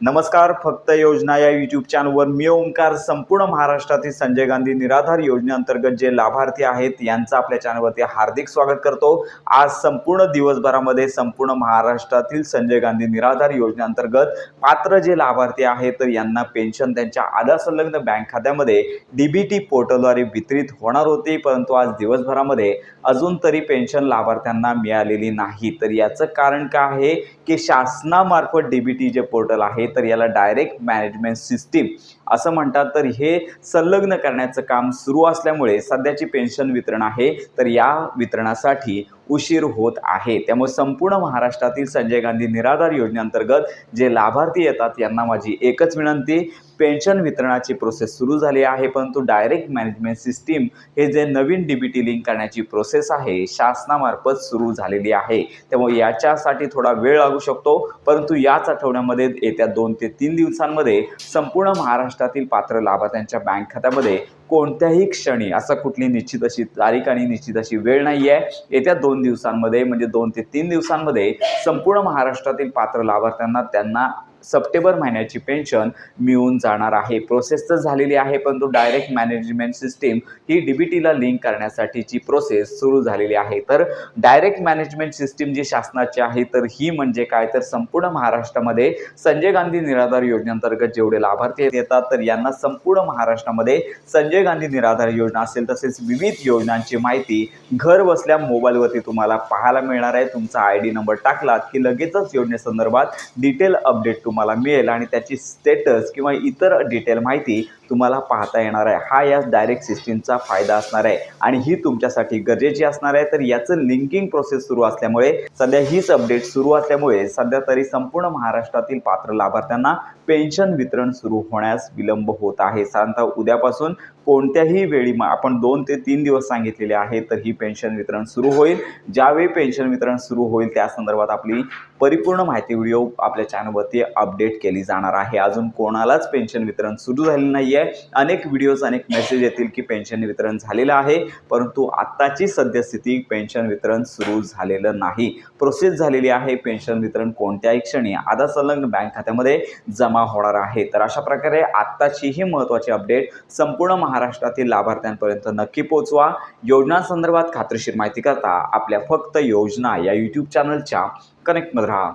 नमस्कार फक्त योजना या यूट्यूब चॅनलवर मी ओंकार संपूर्ण महाराष्ट्रातील संजय गांधी निराधार योजनेअंतर्गत जे लाभार्थी आहेत यांचं आपल्या चॅनलवरती हार्दिक स्वागत करतो. आज संपूर्ण दिवसभरामध्ये संपूर्ण महाराष्ट्रातील संजय गांधी निराधार योजनेअंतर्गत पात्र जे लाभार्थी आहेत तर यांना पेन्शन त्यांच्या आधार संलग्न बँक खात्यामध्ये डीबीटी पोर्टलद्वारे वितरित होणार होते. परंतु आज दिवसभरामध्ये अजून तरी पेन्शन लाभार्थ्यांना मिळालेली नाही. तर याचं कारण काय आहे? की शासनामार्फत डीबीटी जे पोर्टल आहे तर याला डायरेक्ट मॅनेजमेंट सिस्टीम असं म्हणतात. तर हे संलग्न करण्याचं काम सुरू असल्यामुळे सध्याची पेन्शन वितरण आहे. तर या वितरणासाठी उशीर होत आहे. त्यामुळे संपूर्ण महाराष्ट्रातील संजय गांधी निराधार योजनेअंतर्गत जे लाभार्थी येतात यांना माझी एकच विनंती पेन्शन वितरणाची प्रोसेस सुरू झाली आहे परंतु डायरेक्ट मॅनेजमेंट सिस्टीम हे जे नवीन डीबीटी लिंक करण्याची प्रोसेस आहे शासनामार्फत सुरू झालेली आहे. त्यामुळे याच्यासाठी थोडा वेळ लागू शकतो परंतु याच आठवड्यामध्ये येत्या दोन ते तीन दिवसांमध्ये संपूर्ण महाराष्ट्रातील पात्र लाभार्थ्यांच्या बँक खात्यामध्ये कोणत्याही क्षणी असं कुठली निश्चित अशी तारीख आणि निश्चित अशी वेळ नाही आहे येत्या दोन दिवसांमध्ये म्हणजे दोन ते तीन दिवसांमध्ये संपूर्ण महाराष्ट्रातील पात्र लाभार्थ्यांना त्यांना सप्टेंबर महिन्याची पेन्शन मिळून जाणार आहे. प्रोसेस तर झालेली आहे परंतु डायरेक्ट मॅनेजमेंट सिस्टीम ही डी बी टीला लिंक करण्यासाठीची प्रोसेस सुरू झालेली आहे. तर डायरेक्ट मॅनेजमेंट सिस्टीम जी शासनाची आहे तर ही म्हणजे काय? तर संपूर्ण महाराष्ट्रामध्ये संजय गांधी निराधार योजनेअंतर्गत जेवढे लाभार्थी येतात तर यांना संपूर्ण महाराष्ट्रामध्ये संजय गांधी निराधार योजना असेल तसेच विविध योजनांची माहिती घर बसल्या मोबाईलवरती तुम्हाला पाहायला मिळणार आहे. तुमचा आय डी नंबर टाकलात की लगेचच योजनेसंदर्भात डिटेल अपडेट तुम्हाला मिळेल आणि त्याची स्टेटस किंवा इतर डिटेल माहिती तुम्हाला पाहता येणार आहे. हा या डायरेक्ट सिस्टीमचा फायदा असणार आहे. आणि ही तुमच्यासाठी गरजेची असणार आहे. तर याचं लिंकिंग प्रोसेस सुरू असल्यामुळे सध्या हीच अपडेट सुरू असल्यामुळे सध्या तरी संपूर्ण महाराष्ट्रातील पात्र लाभार्थ्यांना पेन्शन वितरण सुरू होण्यास विलंब होत आहे. साधारणतः उद्यापासून कोणत्याही वेळी आपण दोन ते तीन दिवस सांगितलेले आहे तर ही पेन्शन वितरण सुरू होईल. ज्यावेळी पेन्शन वितरण सुरू होईल त्या संदर्भात आपली परिपूर्ण माहिती व्हिडिओ आपल्या चॅनलवरती अपडेट केली जाणार आहे. अजून कोणालाच पेन्शन वितरण सुरू झालेलं नाही आहे. अनेक व्हिडिओज अनेक मेसेज येतील की पेन्शन वितरण झालेलं आहे परंतु आत्ताची सद्यस्थिती पेन्शन वितरण सुरू झालेलं नाही. प्रोसेस झालेली आहे पेन्शन वितरण कोणत्याही क्षणी. आधार संलग्न बँक खात्यामध्ये जमा होणार आहे. तर अशा प्रकारे आत्ताची ही महत्त्वाची अपडेट संपूर्ण महाराष्ट्रातील लाभार्थ्यांपर्यंत नक्की पोहोचवा. योजनांसंदर्भात खात्रीशीर माहिती करता आपल्या फक्त योजना या यूट्यूब चॅनलच्या कनेक्टमध्ये राहा.